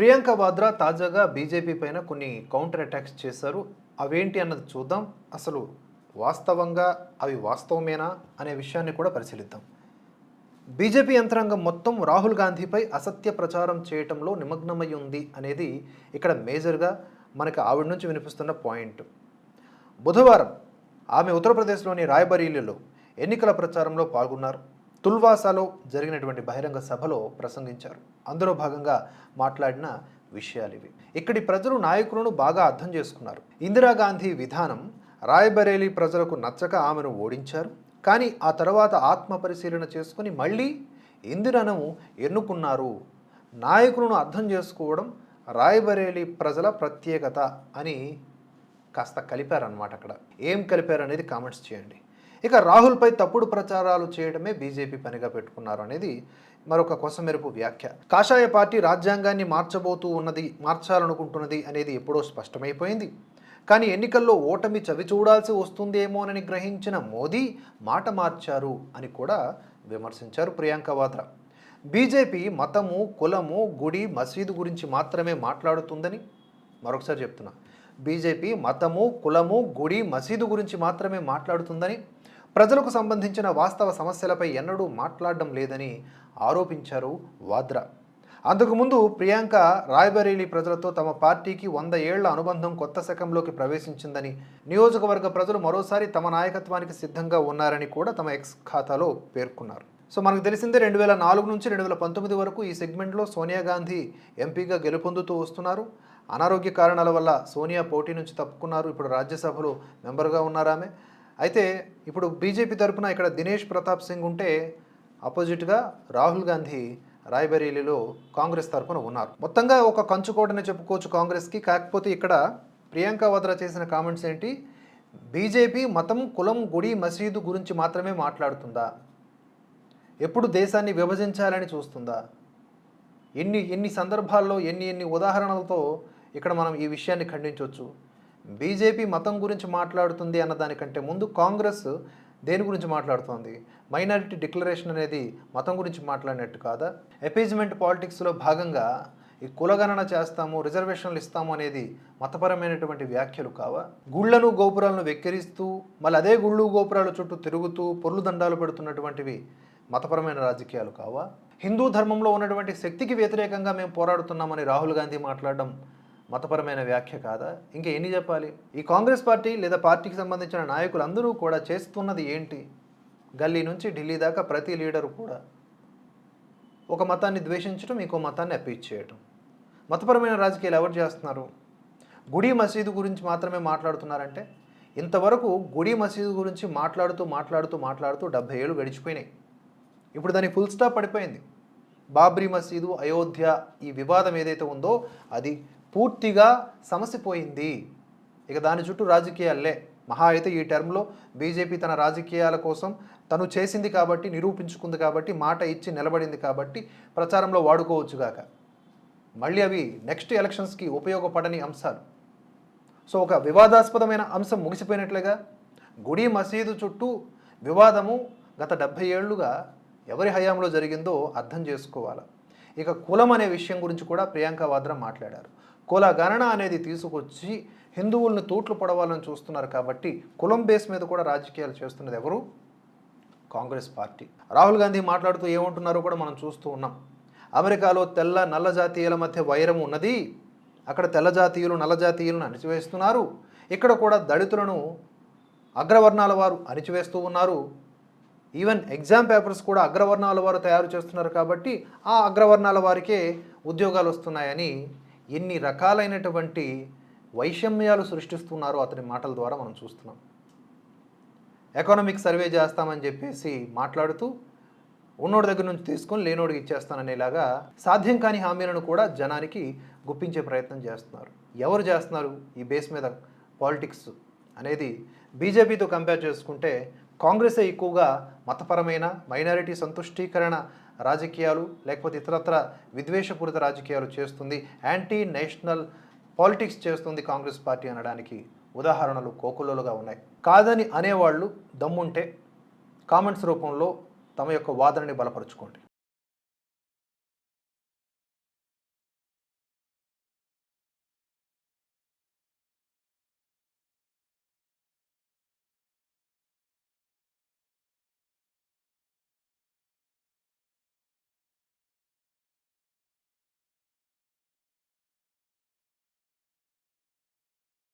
ప్రియాంక వాద్రా తాజాగా బీజేపీ పైన కొన్ని కౌంటర్ అటాక్స్ చేశారు. అవేంటి అన్నది చూద్దాం. అసలు వాస్తవంగా అవి వాస్తవమేనా అనే విషయాన్ని కూడా పరిశీలిద్దాం. బీజేపీ యంత్రాంగం మొత్తం రాహుల్ గాంధీపై అసత్య ప్రచారం చేయటంలో నిమగ్నమై ఉంది అనేది ఇక్కడ మేజర్గా మనకి ఆవిడ నుంచి వినిపిస్తున్న పాయింట్. బుధవారం ఆమె ఉత్తరప్రదేశ్లోని రాయబరీలిలో ఎన్నికల ప్రచారంలో పాల్గొన్నారు. తుల్వాసాలో జరిగినటువంటి బహిరంగ సభలో ప్రసంగించారు. అందులో భాగంగా మాట్లాడిన విషయాలు ఇవి. ఇక్కడి ప్రజలు నాయకులను బాగా అర్థం చేసుకున్నారు. ఇందిరాగాంధీ విధానం రాయబరేలీ ప్రజలకు నచ్చక ఆమెను ఓడించారు. కానీ ఆ తర్వాత ఆత్మ పరిశీలన చేసుకుని మళ్ళీ ఇందిరను ఎన్నుకున్నారు. నాయకులను అర్థం చేసుకోవడం రాయబరేలీ ప్రజల ప్రత్యేకత అని కాస్త కలిపారనమాట అక్కడ. ఏం కలిపారనేది కామెంట్స్ చేయండి. ఇక రాహుల్పై తప్పుడు ప్రచారాలు చేయడమే బీజేపీ పనిగా పెట్టుకున్నారు అనేది మరొక కొసమెరుపు వ్యాఖ్య. కాషాయ పార్టీ రాజ్యాంగాన్ని మార్చబోతూ ఉన్నది మార్చాలనుకుంటున్నది అనేది ఎప్పుడో స్పష్టమైపోయింది. కానీ ఎన్నికల్లో ఓటమి చవి చూడాల్సి వస్తుందేమోనని గ్రహించిన మోదీ మాట మార్చారు అని కూడా విమర్శించారు ప్రియాంక వాద్రా. బీజేపీ మతము కులము గుడి మసీదు గురించి మాత్రమే మాట్లాడుతుందని మరొకసారి చెప్తున్నా. బీజేపీ మతము కులము గుడి మసీదు గురించి మాత్రమే మాట్లాడుతుందని ప్రజలకు సంబంధించిన వాస్తవ సమస్యలపై ఎన్నడూ మాట్లాడడం లేదని ఆరోపించారు వాద్రా. అంతకుముందు ప్రియాంక రాయ్బరేలీ ప్రజలతో తమ పార్టీకి వంద ఏళ్ళ అనుబంధం కొత్త శకంలోకి ప్రవేశించిందని నియోజకవర్గ ప్రజలు మరోసారి తమ నాయకత్వానికి సిద్ధంగా ఉన్నారని కూడా తమ ఎక్స్ ఖాతాలో పేర్కొన్నారు. సో మనకు తెలిసిందే రెండు వేల నాలుగు నుంచి రెండు వేల పంతొమ్మిది వరకు ఈ సెగ్మెంట్లో సోనియా గాంధీ ఎంపీగా గెలుపొందుతూ వస్తున్నారు. అనారోగ్య కారణాల వల్ల సోనియా పోటీ నుంచి తప్పుకున్నారు. ఇప్పుడు రాజ్యసభలో మెంబర్గా ఉన్నారు ఆమె అయితే ఇప్పుడు బీజేపీ తరపున ఇక్కడ దినేష్ ప్రతాప్ సింగ్ ఉంటే అపోజిట్గా రాహుల్ గాంధీ రాయ్బరేలీలో కాంగ్రెస్ తరఫున ఉన్నారు. మొత్తంగా ఒక కంచుకోటనే చెప్పుకోవచ్చు కాంగ్రెస్కి. కాకపోతే ఇక్కడ ప్రియాంక వాద్రా చేసిన కామెంట్స్ ఏంటి? బీజేపీ మతం కులం గుడి మసీదు గురించి మాత్రమే మాట్లాడుతుందా? ఎప్పుడు దేశాన్ని విభజించాలని చూస్తుందా? ఎన్ని ఎన్ని సందర్భాల్లో ఎన్ని ఎన్ని ఉదాహరణలతో ఇక్కడ మనం ఈ విషయాన్ని ఖండించవచ్చు బీజేపీ మతం గురించి మాట్లాడుతుంది అన్న దానికంటే ముందు కాంగ్రెస్ దేని గురించి మాట్లాడుతోంది? మైనారిటీ డిక్లరేషన్ అనేది మతం గురించి మాట్లాడినట్టు కాదా? ఎపేజ్మెంట్ పాలిటిక్స్లో భాగంగా ఈ కులగణన చేస్తాము రిజర్వేషన్లు ఇస్తాము అనేది మతపరమైనటువంటి వ్యాఖ్యలు కావా? గుళ్ళను గోపురాలను వెక్కిరిస్తూ మళ్ళీ అదే గుళ్ళు గోపురాల చుట్టూ తిరుగుతూ పొర్లు దండాలు పెడుతున్నటువంటివి మతపరమైన రాజకీయాలు కావా? హిందూ ధర్మంలో ఉన్నటువంటి శక్తికి వ్యతిరేకంగా మేము పోరాడుతున్నామని రాహుల్ గాంధీ మాట్లాడడం మతపరమైన వ్యాఖ్య కాదా? ఇంకా ఎన్ని చెప్పాలి? ఈ కాంగ్రెస్ పార్టీ లేదా పార్టీకి సంబంధించిన నాయకులు అందరూ కూడా చేస్తున్నది ఏంటి? గల్లీ నుంచి ఢిల్లీ దాకా ప్రతి లీడరు కూడా ఒక మతాన్ని ద్వేషించడం ఇంకో మతాన్ని అప్పీచ్ చేయటం. మతపరమైన రాజకీయాలు ఎవరు చేస్తున్నారు? గుడి మసీదు గురించి మాత్రమే మాట్లాడుతున్నారంటే ఇంతవరకు గుడి మసీదు గురించి మాట్లాడుతూ మాట్లాడుతూ మాట్లాడుతూ డెబ్బై ఏళ్ళు గడిచిపోయినాయి. ఇప్పుడు దానికి ఫుల్ స్టాప్ పడిపోయింది. బాబ్రీ మసీదు అయోధ్య ఈ వివాదం ఏదైతే ఉందో అది పూర్తిగా సమసిపోయింది ఇక దాని చుట్టూ రాజకీయాలే. మహా అయితే ఈ టర్మ్లో బీజేపీ తన రాజకీయాల కోసం తను చేసింది కాబట్టి నిరూపించుకుంది కాబట్టి మాట ఇచ్చి నిలబడింది కాబట్టి ప్రచారంలో వాడుకోవచ్చుగాక మళ్ళీ అవి నెక్స్ట్ ఎలక్షన్స్కి ఉపయోగపడని అంశాలు. సో ఒక వివాదాస్పదమైన అంశం ముగిసిపోయినట్లుగా గుడి మసీదు చుట్టూ వివాదము గత డెబ్భై ఏళ్ళుగా ఎవరి హయాంలో జరిగిందో అర్థం చేసుకోవాలి. ఇక కులం అనే విషయం గురించి కూడా ప్రియాంక వాద్రా మాట్లాడారు. కుల గణన అనేది తీసుకొచ్చి హిందువులను తూట్లు పడవాలని చూస్తున్నారు కాబట్టి కులం బేస్ మీద కూడా రాజకీయాలు చేస్తున్నది ఎవరు? కాంగ్రెస్ పార్టీ. రాహుల్ గాంధీ మాట్లాడుతూ ఏమంటున్నారో కూడా మనం చూస్తూ ఉన్నాం. అమెరికాలో తెల్ల నల్ల జాతీయుల మధ్య వైరం ఉన్నది. అక్కడ తెల్ల జాతీయులు నల్ల జాతీయులను అణిచివేస్తున్నారు. ఇక్కడ కూడా దళితులను అగ్రవర్ణాల వారు అణిచివేస్తూ ఉన్నారు. ఈవెన్ ఎగ్జామ్ పేపర్స్ కూడా అగ్రవర్ణాల వారు తయారు చేస్తున్నారు కాబట్టి ఆ అగ్రవర్ణాల వారికే ఉద్యోగాలు వస్తున్నాయని ఎన్ని రకాలైనటువంటి వైషమ్యాలు సృష్టిస్తున్నారో అతని మాటల ద్వారా మనం చూస్తున్నాం. ఎకనామిక్ సర్వే చేస్తామని చెప్పేసి మాట్లాడుతూ ఉన్నోడి దగ్గర నుంచి తీసుకొని లేనోడికి ఇచ్చేస్తాననేలాగా సాధ్యం కాని హామీలను కూడా జనానికి గుప్పించే ప్రయత్నం చేస్తున్నారు. ఎవరు చేస్తున్నారు? ఈ బేస్ మీద పాలిటిక్స్ అనేది బీజేపీతో కంపేర్ చేసుకుంటే కాంగ్రెసే ఎక్కువగా మతపరమైన మైనారిటీ సంతుష్టీకరణ రాజకీయాలు లేకపోతే ఇతరత్ర విద్వేషపూరిత రాజకీయాలు చేస్తుంది యాంటీ నేషనల్ పాలిటిక్స్ చేస్తుంది కాంగ్రెస్ పార్టీ అనడానికి ఉదాహరణలు కోకులలుగా ఉన్నాయి. కాదని అనేవాళ్ళు దమ్ముంటే కామెంట్స్ రూపంలో తమ యొక్క వాదనని బలపరుచుకోండి.